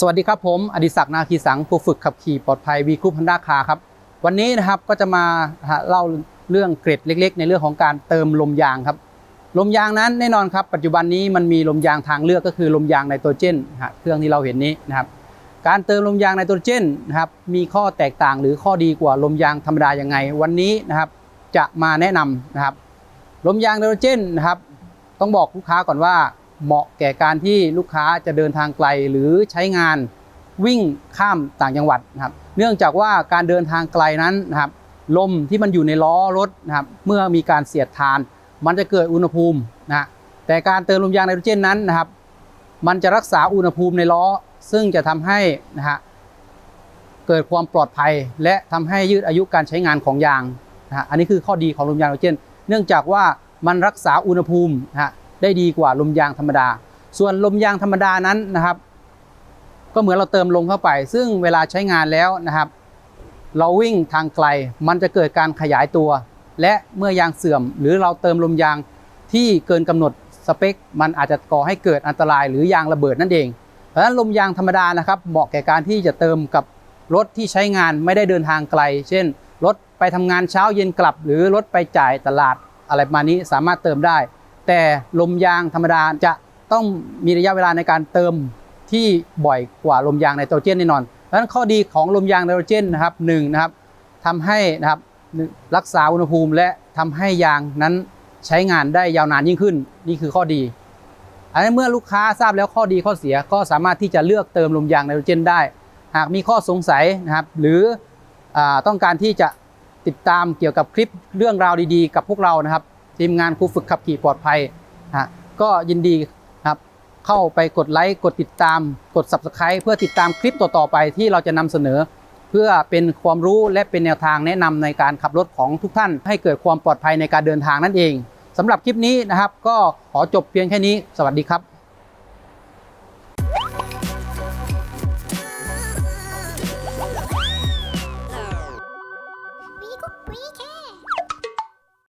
สวัสดีครับผม อดิศักดิ์นาคีสังผู้ฝึกขับขี่ปลอดภัยวีคูพันด้าคาครับ วันนี้นะครับก็จะมาเล่าเรื่องเกร็ดเล็ก ๆ ในเรื่องของการเติมลมยางครับ ลมยางนั้นแน่นอนครับ ปัจจุบันนี้มันมีลมยางทางเลือกก็คือลมยางไนโตรเจนนเครื่องที่เราเห็นนี้นะครับการเติมลมยางไนโตรเจนนะครับมีข้อแตกต่างหรือข้อดีกว่าลมยางธรรมดายังไง วันนี้นะครับจะมาแนะนำนะครับลมยางไนโตรเจนนะครับต้องบอกลูกค้าก่อนว่า เหมาะแก่การที่ลูกค้าจะเดินทางไกลหรือใช้งานวิ่งข้ามต่างจังหวัดนะครับ เนื่องจากว่าการเดินทางไกลนั้นนะครับ ลมที่มันอยู่ในล้อรถนะครับ เมื่อมีการเสียดทาน มันจะเกิดอุณหภูมินะแต่การเติมลมยางไนโตรเจนนั้นนะครับ มันจะรักษาอุณหภูมิในล้อ ซึ่งจะทำให้นะฮะเกิดความปลอดภัย และทำให้ยืดอายุการใช้งานของยางนะฮะอันนี้คือข้อดีของลมยางไนโตรเจน เนื่องจากว่ามันรักษาอุณหภูมินะฮะ ได้ดีกว่าลมยางธรรมดา ส่วนลมยางธรรมดานั้นนะครับ ก็เหมือนเราเติมลมเข้าไป ซึ่งเวลาใช้งานแล้วนะครับ เราวิ่งทางไกลมันจะเกิดการขยายตัว และเมื่อยางเสื่อม หรือเราเติมลมยางที่เกินกำหนดสเปค มันอาจจะก่อให้เกิดอันตรายหรือยางระเบิดนั่นเอง เพราะฉะนั้นลมยางธรรมดานะครับ เหมาะแก่การที่จะเติมกับรถที่ใช้งานไม่ได้เดินทางไกล เช่น รถไปทำงานเช้าเย็นกลับ หรือรถไปจ่ายตลาดอะไรประมาณนี้สามารถเติมได้ แต่ลมยางธรรมดาจะต้องมีระยะเวลาในการเติมที่บ่อยกว่าลมยางไนโตรเจนแน่นอนเพราะฉะนั้นข้อดีของลมยางไนโตรเจนนะครับหนึ่งนะครับทำให้นะครับรักษาอุณหภูมิและทำให้ยางนั้นใช้งานได้ยาวนานยิ่งขึ้น นี่คือข้อดี อันนี้เมื่อลูกค้าทราบแล้วข้อดีข้อเสียก็สามารถที่จะเลือกเติมลมยางไนโตรเจนได้ หากมีข้อสงสัยนะครับหรืออต้องการที่จะติดตามเกี่ยวกับคลิปเรื่องราวดีๆ กับพวกเรานะครับ ทีมงานครูฝึกขับขี่ปลอดภัยนะฮะก็ยินดีครับเข้าไปกดไลค์กดติดตาม กด subscribe เพื่อติดตามคลิปต่อๆไปที่เราจะนำเสนอ เพื่อเป็นความรู้และเป็นแนวทางแนะนำในการขับรถของทุกท่าน ให้เกิดความปลอดภัยในการเดินทางนั่นเองสำหรับคลิปนี้นะครับ ก็ขอจบเพียงแค่นี้ สวัสดีครับ